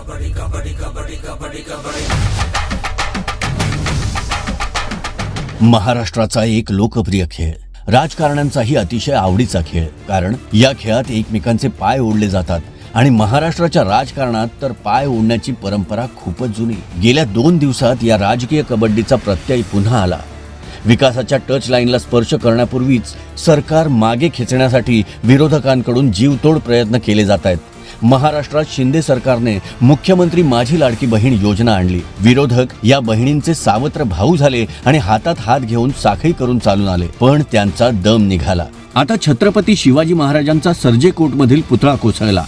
कबड्डी कबड्डी कबड्डी महाराष्ट्राचा एक लोकप्रिय खेळ. राजकारण्यांचाही अतिशय आवडीचा खेळ. कारण या खेळात एकमेकांचे पाय ओढले जातात आणि महाराष्ट्राच्या राजकारणात तर पाय ओढण्याची परंपरा खूपच जुनी. गेल्या दोन दिवसात या राजकीय कबड्डीचा प्रत्यय पुन्हा आला. विकासाच्या टच लाईनला स्पर्श करण्यापूर्वीच सरकार मागे खेचण्यासाठी विरोधकांकडून जीवतोड प्रयत्न केले जात आहेत. महाराष्ट्रात शिंदे सरकारने मुख्यमंत्री माझी लाडकी बहीण योजना आणली. विरोधक या बहिणींचे सावत्र भाऊ झाले आणि हातात हात घेऊन साखळी करून चालून आले. पण त्यांचा दम निघाला. आता छत्रपती शिवाजी महाराजांचा सर्जेकोटमधील पुतळा कोसळला.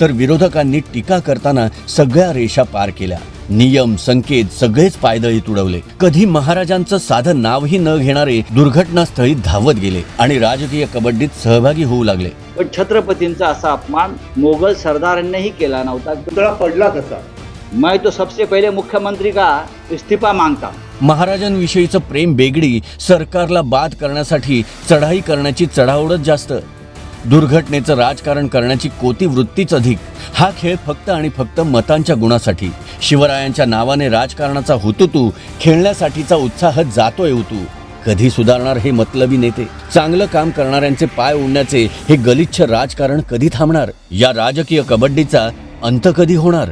तर विरोधकांनी टीका करताना सगळ्या रेषा पार केल्या. नियम संकेत सगळेच पायदळीत उडवले कधी महाराजांचं साधं नावही न घेणारे दुर्घटनास्थळी धावत गेले आणि राजकीय कबड्डीत सहभागी होऊ लागले. पण छत्रपतींचा असा अपमान मोगल सरदारांनीही केला नव्हता. पुतळा पडला कसा? मैं तो सबसे पहिले मुख्यमंत्री का इस्तीफा मागता. महाराजांविषयीचं प्रेम बेगडी सरकारला बाद करण्यासाठी चढाई करण्याची चढाओढच जास्त. दुर्घटनेचं राजकारण करण्याची कोती वृत्तीच अधिक. हा खेळ फक्त आणि फक्त मतांच्या गुणासाठी. शिवरायांच्या नावाने राजकारणाचा हुतुतू खेळण्यासाठीचा उत्साह जातोय उतू कधी सुधारणार हे मतलबी नेते? चांगलं काम करणाऱ्यांचे पाय ओढण्याचे हे गलिच्छ राजकारण कधी थांबणार? या राजकीय कबड्डीचा अंत कधी होणार?